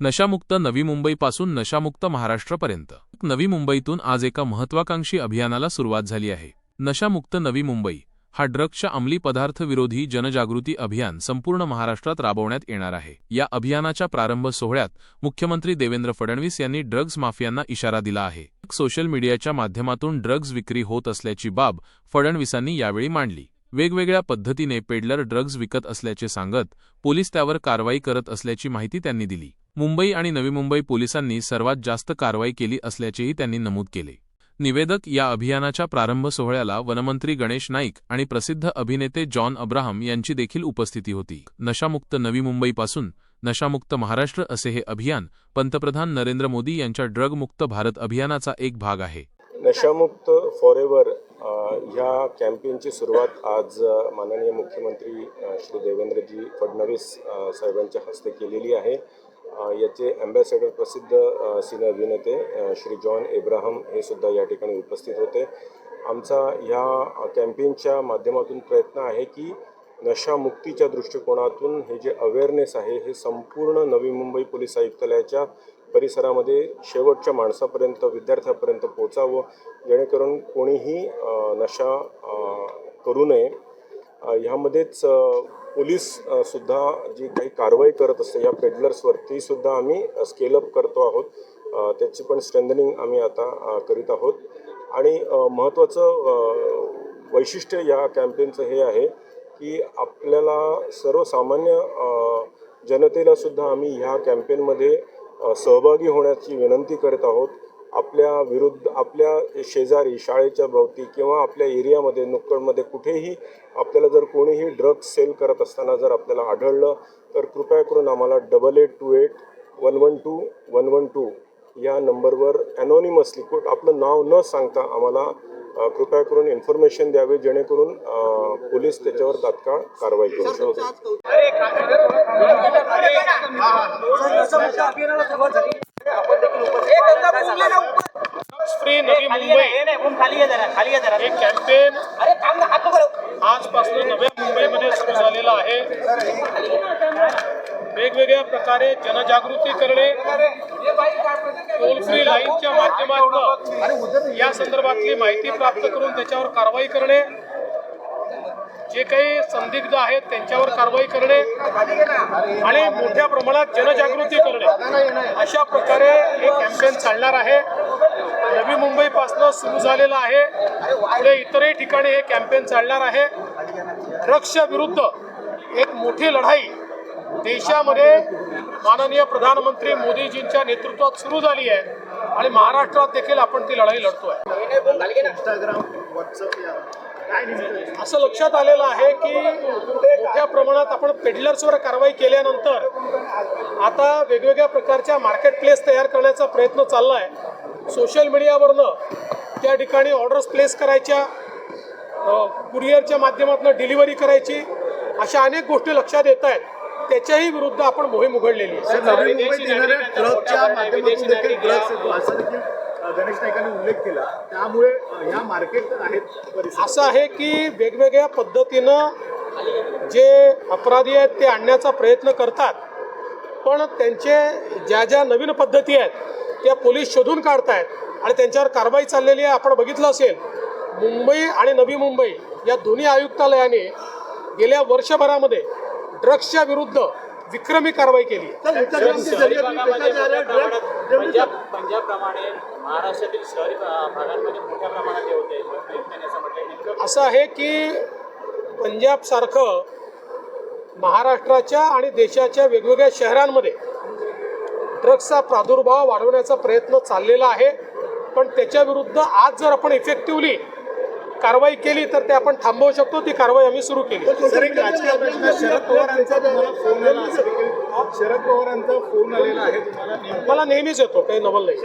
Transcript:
नशामुक्त नवी मुंबईपासून नशामुक्त महाराष्ट्रापर्यंत. नवी मुंबईतून आज एका महत्वाकांक्षी अभियानाला सुरुवात झाली आहे. नशामुक्त नवी मुंबई हा ड्रग्सच्या अंमली पदार्थ विरोधी जनजागृती अभियान संपूर्ण महाराष्ट्रात राबवण्यात येणार आहे. या अभियानाच्या प्रारंभ सोहळ्यात मुख्यमंत्री देवेंद्र फडणवीस यांनी ड्रग्ज माफियांना इशारा दिला आहे. सोशल मीडियाच्या माध्यमातून ड्रग्ज विक्री होत असल्याची बाब फडणवीसांनी यावेळी मांडली. वेगवेगळ्या पद्धतीने पेडलर ड्रग्ज विकत असल्याचे सांगत पोलीस त्यावर कारवाई करत असल्याची माहिती त्यांनी दिली. मुंबई आणि नवी मुंबई पोलिसांनी सर्वात जास्त कारवाई केली असल्याचेही त्यांनी नमूद केले. निवेदक या अभियानाच्या प्रारंभ सोहळ्याला वनमंत्री गणेश नाईक आणि प्रसिद्ध अभिनेते जॉन अब्राहम यांची देखील उपस्थिती होती. नशामुक्त नवी मुंबईपासून नशामुक्त महाराष्ट्र असे हे अभियान पंतप्रधान नरेंद्र मोदी यांच्या ड्रगमुक्त भारत अभियानाचा एक भाग आहे. नशामुक्त फॉरेवर ह्या कॅम्पेनची सुरुवात आज माननीय मुख्यमंत्री श्री देवेंद्रजी फडणवीस साहेबांच्या हस्ते केलेली आहे. याचे अँबॅसेडर प्रसिद्ध सिने अभिनेते श्री जॉन एब्राहम हे सुद्धा या ठिकाणी उपस्थित होते. आमचा ह्या कॅम्पेनच्या माध्यमातून प्रयत्न आहे की नशामुक्तीच्या दृष्टिकोनातून हे जे अवेअरनेस आहे हे संपूर्ण नवी मुंबई पोलीस आयुक्तालयाच्या परिसरामध्ये शेवटच्या माणसापर्यंत विद्यार्थ्यापर्यंत पोचावं जेणेकरून कोणीही नशा करू नये. ह्यामध्येच पोलीस सुद्धा जी काही कारवाई करत असते या पेडलर्सवर ती सुद्धा आम्ही स्केलअप करतो आहोत. त्याची पण स्ट्रेंथनिंग आम्ही आता करीत आहोत. आणि महत्त्वाचं वैशिष्ट्य या कॅम्पेनचं हे आहे की आपल्याला सर्वसामान्य जनतेला सुद्धा आम्ही ह्या कॅम्पेनमध्ये सहभागी होण्याची विनंती करत आहोत. आपल्या विरुद्ध आपल्या शेजारी शाळेच्या भोवती किंवा आपल्या एरियामध्ये नुक्कडमध्ये कुठेही आपल्याला जर कोणीही ड्रग्ज सेल करत असताना जर आपल्याला आढळलं तर कृपया करून आम्हाला double eight two eight one one two one one two या नंबरवर ॲनॉनिमसली कुठ आपलं नाव न सांगता आम्हाला कृपया करून इन्फॉर्मेशन द्यावे जेणेकरून पोलीस त्याच्यावर तात्काळ कारवाई करू. शकतात फ्री नवी मुंबई हे कॅम्पेन आजपासून नव्या मुंबईमध्ये सुरू झालेलं आहे. वेगवेगळ्या प्रकारे जनजागृती करणे टोल फ्री लाईनच्या माध्यमातून या संदर्भातली माहिती प्राप्त करून त्याच्यावर कारवाई करणे जे काही संदिग्ध आहेत त्यांच्यावर कारवाई करणे आणि मोठ्या प्रमाणात जनजागृती करणे. अशा प्रकारे हे कॅम्पेन चालणार आहे. नवी मुंबईपासनं सुरू झालेलं आहे. पुढे इतरही ठिकाणी हे कॅम्पेन चालणार आहे. ड्रग्सच्या विरुद्ध एक मोठी लढाई देशामध्ये माननीय प्रधानमंत्री मोदीजींच्या नेतृत्वात सुरू झाली आहे. आणि महाराष्ट्रात देखील आपण ती लढाई लढतोय. असं लक्षात आलेलं आहे की मोठ्या प्रमाणात आपण पेडलर्सवर कारवाई केल्यानंतर आता वेगवेगळ्या प्रकारच्या मार्केट प्लेस तयार करण्याचा प्रयत्न चालला आहे सोशल मीडियावरनं त्या ठिकाणी ऑर्डर्स प्लेस करायच्या कुरिअरच्या माध्यमातून डिलिव्हरी करायची अशा अनेक गोष्टी लक्षात येत आहेत. त्याच्याही विरुद्ध आपण मोहीम उघडलेली आहे. गणेश उल्लेख केला. त्यामुळे ह्या मार्केट आहेत असं आहे की वेगवेगळ्या पद्धतीनं जे अपराधी आहेत ते आणण्याचा प्रयत्न करतात. पण त्यांचे ज्या ज्या नवीन पद्धती आहेत त्या पोलीस शोधून काढतायत. आणि त्यांच्यावर कारवाई चाललेली आहे आपण बघितलं असेल. मुंबई आणि नवी मुंबई या दोन्ही आयुक्तालयाने गेल्या वर्षभरामध्ये ड्रग्सच्या विरुद्ध विक्रमी कारवाई केली. पंजाबप्रमाणे महाराष्ट्रातील शहरी भागांमध्ये मोठ्या प्रमाणात हे होते. असं आहे की पंजाबसारखं महाराष्ट्राच्या आणि देशाच्या वेगवेगळ्या शहरांमध्ये ड्रग्सचा प्रादुर्भाव वाढवण्याचा प्रयत्न चाललेला आहे. पण त्याच्याविरुद्ध आज जर आपण इफेक्टिव्हली कारवाई केली तर ते आपण थांबवू शकतो. ती कारवाई आम्ही सुरू केली. शरद पवारांचा शरद पवारांचा फोन आलेला आहे. तुम्हाला मला नेहमीच येतो. काही नवल नाही.